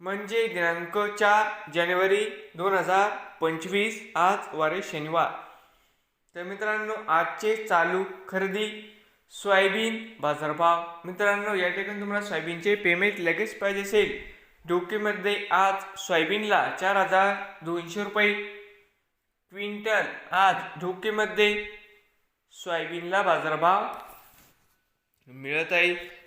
म्हणजे दिनांक चार जानेवारी दोन हजार पंचवीस आज वारे शनिवार. तर मित्रांनो आजचे चालू खरेदी सोयाबीन बाजारभाव. मित्रांनो या ठिकाणी तुम्हाला सोयाबीनचे पेमेंट लगेच पाहिजे असेल. डोकेमध्ये आज सोयाबीनला चार हजार दोनशे रुपये. क्विंटल आज धोकेमध्ये सोयाबीनला बाजारभाव मिळत आहे.